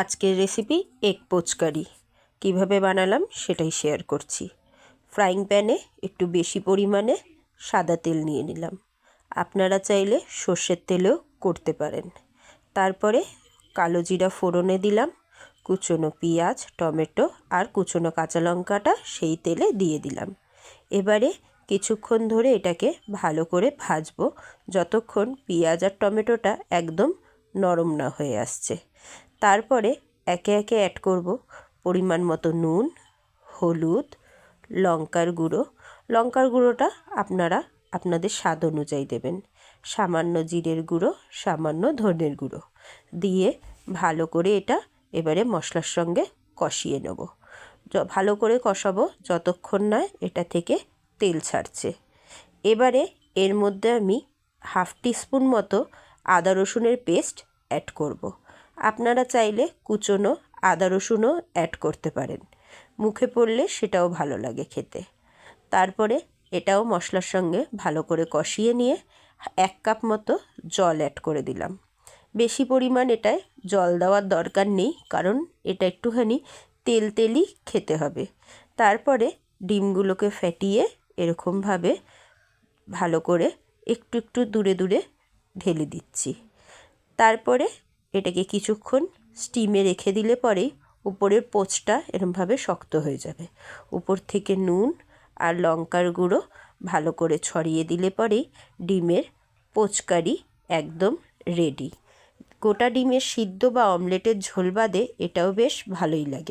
আজকের recipe egg পোচকারি কীভাবে বানালাম সেটাই শেয়ার করছি। ফ্রাইং প্যানে একটু বেশি পরিমাণে সাদা তেল নিয়ে নিলাম। আপনারা চাইলে সর্ষের তেলেও করতে পারেন। তারপরে কালো জিরা ফোড়নে দিলাম। কুচনো পেঁয়াজ, টমেটো আর কুচনো কাঁচা লঙ্কাটা সেই তেলে দিয়ে দিলাম। এবারে কিছুক্ষণ ধরে এটাকে ভালো করে ভাজবো, যতক্ষণ পেঁয়াজ আর টমেটোটা একদম নরম না হয়ে আসছে। তারপরে একে একে অ্যাড করব পরিমাণ মতো নুন, হলুদ, লঙ্কার গুঁড়ো। লঙ্কার গুঁড়োটা আপনারা আপনাদের স্বাদ অনুযায়ী দেবেন। সামান্য জিরের গুঁড়ো, সামান্য ধনের গুঁড়ো। দিয়ে ভালো করে এটা এবারে মশলার সঙ্গে কষিয়ে নেব। ভালো করে কষাবো যতক্ষণ না এটা থেকে তেল ছাড়ছে। এবারে এর মধ্যে আমি হাফ টিস্পুন মতো আদা রসুনের পেস্ট অ্যাড করব। আপনারা চাইলে কুচনো, আদা রসুনও অ্যাড করতে পারেন। মুখে পড়লে সেটাও ভালো লাগে খেতে। তারপরে এটাও মশলার সঙ্গে ভালো করে কষিয়ে নিয়ে এক কাপ মতো জল অ্যাড করে দিলাম। বেশি পরিমাণ এটায় জল দেওয়ার দরকার নেই, কারণ এটা একটুখানি তেল তেলই খেতে হবে। তারপরে ডিমগুলোকে ফেটিয়ে এরকমভাবে ভালো করে একটু একটু দূরে দূরে ঢেলে দিচ্ছি। তারপরে এটাকে কিছুক্ষণ স্টিমে রেখে দিলে পরেই উপরের পোচটা এরমভাবে শক্ত হয়ে যাবে। উপর থেকে নুন আর লঙ্কার গুঁড়ো ভালো করে ছড়িয়ে দিলে পরেই ডিমের পোচকারি একদম রেডি গোটা ডিমের সিদ্ধ বা অমলেটের ঝোল বাদে এটাও বেশ ভালোই লাগে।